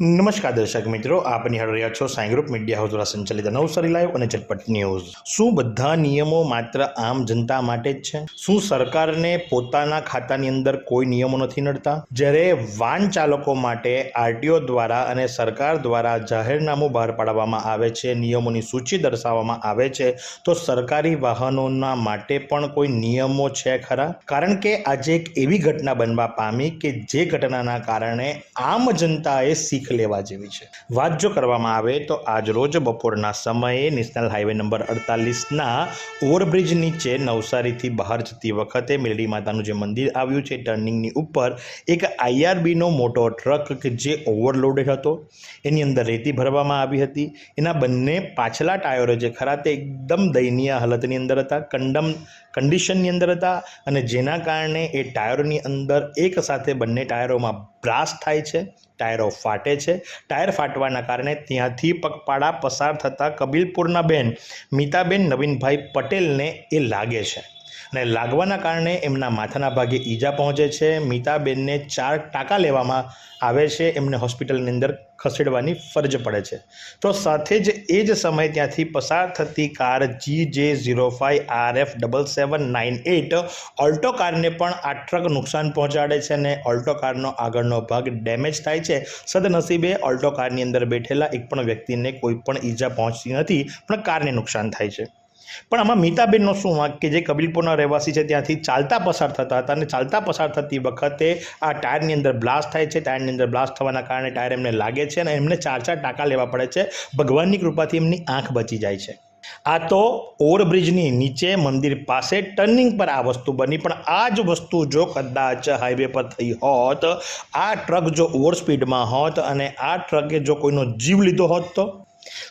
નમસ્કાર દર્શક મિત્રો, આપ નિહાળ રહ્યા છો સાઈ ગ્રુપ મીડિયા હાઉસ દ્વારા સંચાલિત નવસારી લાઈવ અને ઝટપટ ન્યૂઝ. શું બધા નિયમો માત્ર આમ જનતા માટે જ છે? શું સરકારને પોતાના ખાતાની અંદર કોઈ નિયમો નથી નડતા? જ્યારે વાહન ચાલકો માટે આરટીઓ દ્વારા અને સરકાર દ્વારા જાહેરનામું બહાર પાડવામાં આવે છે, નિયમોની સૂચિ દર્શાવવામાં આવે છે, તો સરકારી વાહનોના માટે પણ કોઈ નિયમો છે ખરા? કારણ કે આજે એક એવી ઘટના બનવા પામી કે જે ઘટનાના કારણે આમ જનતાએ શીખ લેવા જેવી છે. વાત જો કરવામાં આવે તો આજ રોજ બપોરના સમયે નેશનલ હાઈવે નંબર અડતાલીસના ઓવરબ્રિજ નીચે નવસારીથી બહાર જતી વખતે મેલડી માતાનું જે મંદિર આવ્યું છે, ટર્નિંગની ઉપર એક આઈઆરબીનો મોટો ટ્રક કે જે ઓવરલોડેડ હતો, એની અંદર રેતી ભરવામાં આવી હતી. એના બંને પાછલા ટાયરો જે ખરા તે એકદમ દયનીય હાલતની અંદર હતા, કંડમ કન્ડિશનની અંદર હતા અને જેના કારણે એ ટાયરોની અંદર એક સાથે બંને ટાયરોમાં બ્લાસ્ટ થાય છે, ટાયરો ફાટે છે. ટાયર ફાટવાના કારણે ત્યાંથી પગપાળા પસાર થતાં કબીલપુરના બેન મીતાબેન નવીનભાઈ પટેલને એ લાગે છે અને લાગવાના કારણે એમના માથાના ભાગે ઈજા પહોંચે છે. મીતાબેનને ચાર ટાંકા લેવામાં આવે છે. એમને હોસ્પિટલની અંદર ખસેડવાની ફરજ પડે છે. તો સાથે જ એ જ સમયે ત્યાંથી પસાર થતી car G J zero five R F double seven nine eight Alto કારને પણ આ ટ્રક નુકસાન પહોંચાડે છે અને ઓલ્ટો કારનો આગળનો ભાગ ડેમેજ થાય છે. સદનસીબે ઓલ્ટો કારની અંદર બેઠેલા એક પણ વ્યક્તિને કોઈ પણ ઈજા પહોંચતી નથી, પણ કારને નુકસાન થાય છે. પણ આમાં મીતાબેનનો શું વાંક કે જે કબીલપુરના રહેવાસી છે, ત્યાંથી ચાલતા પસાર થતા હતા અને ચાલતા પસાર થતી વખતે આ ટાયરની અંદર બ્લાસ્ટ થાય છે. ટાયરની અંદર બ્લાસ્ટ થવાના કારણે ટાયર એમને લાગે છે અને એમને ચાર ચાર ટાંકા લેવા પડે છે. ભગવાનની કૃપાથી એમની આંખ બચી જાય છે. આ તો ઓવરબ્રિજની નીચે મંદિર પાસે ટર્નિંગ પર આ વસ્તુ બની. પણ આ જ વસ્તુ જો કદાચ હાઈવે પર થઈ હોત, આ ટ્રક જો ઓવર સ્પીડમાં હોત અને આ ટ્રકે જો કોઈનો જીવ લીધો હોત તો?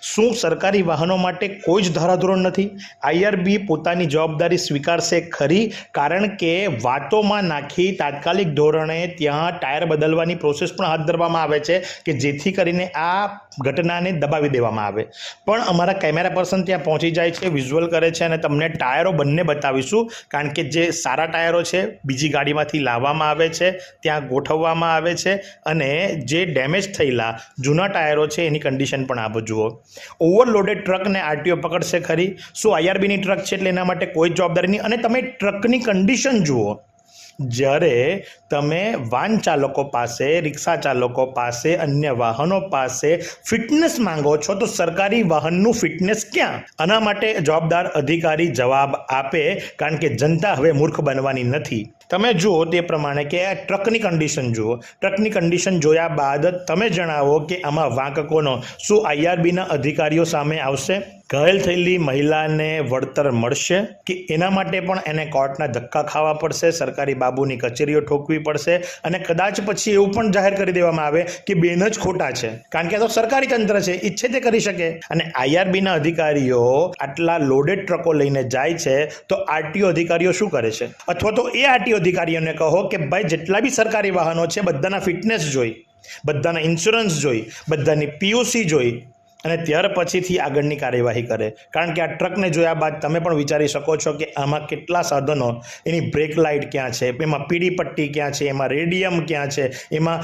શું સરકારી વાહનો માટે કોઈ જ ધારાધોરણ નથી? આઈઆરબી પોતાની જવાબદારી સ્વીકારશે ખરી? કારણ કે વાતોમાં નાખી તાત્કાલિક ધોરણે ત્યાં ટાયર બદલવાની પ્રોસેસ પણ હાથ ધરવામાં આવે છે કે જેથી કરીને આ ઘટનાને દબાવી દેવામાં આવે. પણ અમારા કેમેરા પર્સન ત્યાં પહોંચી જાય છે વિઝ્યુઅલ કરે છે અને તમને ટાયરો બંને બતાવીશું. કારણ કે જે સારા ટાયરો છે, બીજી ગાડીમાંથી લાવવામાં આવે છે, ત્યાં ગોઠવવામાં આવે છે અને જે ડેમેજ થયેલા જૂના ટાયરો છે, એની કન્ડિશન પણ આ જુઓ ઓવરલોડેડ ટ્રકને આરટીઓ પકડશે ખરી. શું આઈઆરબીની ટ્રક છે એટલે એના માટે કોઈ જવાબદારી નહીં. અને તમે ટ્રકની કન્ડિશન જુઓ. જ્યારે તમે વાહન ચાલકો પાસે, રિક્ષા ચાલકો પાસે, અન્ય વાહનો પાસે ફિટનેસ માંગો છો, તો સરકારી વાહનનું ફિટનેસ ક્યાં? આના માટે જવાબદાર અધિકારી જવાબ આપે, કારણ કે જનતા હવે મૂર્ખ બનવાની નથી. તમે જુઓ તે પ્રમાણે કે આ ટ્રકની કન્ડિશન જુઓ. ટ્રકની કન્ડિશન જોયા બાદ તમે જણાવો કે આમાં વાંકકોનો શું આઈઆરબીના અધિકારીઓ સામે આવશે? ઘાયલ થયેલી મહિલાને વળતર મળશે કે એના માટે પણ એને કોર્ટના ધક્કા ખાવા પડશે, સરકારી બાબુની કચેરીઓ ઠોકવી પડશે અને કદાચ પછી એવું પણ જાહેર કરી દેવામાં આવે કે બેન જ ખોટા છે. કારણ કે આ તો સરકારી તંત્ર છે ઈચ્છે તે કરી શકે. અને આઈઆરબીના અધિકારીઓ આટલા લોડેડ ટ્રકો લઈને જાય છે, તો આરટીઓ અધિકારીઓ શું કરે છે? અથવા તો એ આરટીઓ અધિકારીઓને કહો કે ભાઈ, જેટલા બી સરકારી વાહનો છે, બધાના ફિટનેસ જોઈ, બધાના ઇન્સ્યોરન્સ જોઈ, બધાની પીયુસી જોઈ અને ત્યાર પછીથી આગળની કાર્યવાહી કરે. કારણ કે આ ટ્રકને જોયા બાદ તમે પણ વિચારી શકો છો કે આમાં કેટલા સાધનો, એની બ્રેક લાઇટ ક્યાં છે, એમાં પીડી પટ્ટી ક્યાં છે, એમાં રેડિયમ ક્યાં છે, એમાં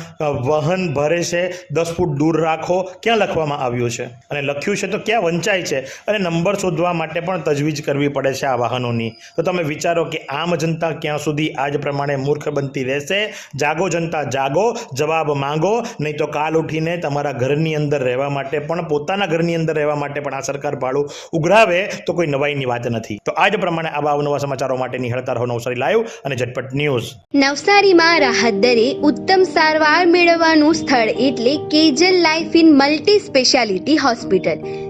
વાહન ભરે છે, દસ ફૂટ દૂર રાખો, ક્યાં લખવામાં આવ્યું છે? અને લખ્યું છે તો ક્યાં વંચાય છે? અને નંબર શોધવા માટે પણ તજવીજ કરવી પડે છે આ વાહનોની. તો તમે વિચારો કે આમ જનતા ક્યાં સુધી આ જ પ્રમાણે મૂર્ખ બનતી રહેશે? જાગો જનતા, જાગો, જવાબ માંગો, નહીં તો કાલ ઉઠીને તમારા ઘરની અંદર રહેવા માટે પણ પોતાના ઘરની અંદર રહેવા માટે પણ આ સરકાર ભાડું ઉઘરાવે, તો કોઈ નવાઈની વાત નથી. તો આજ પ્રમાણે આવા અવનવા સમાચારો માટે નિહાળતા રહો નવસારી લાઈવ અને ઝટપટ ન્યૂઝ. નવસારીમાં રાહત દરે ઉત્તમ સારવાર મેળવવાનું સ્થળ એટલે Kejal life in multi speciality hospital.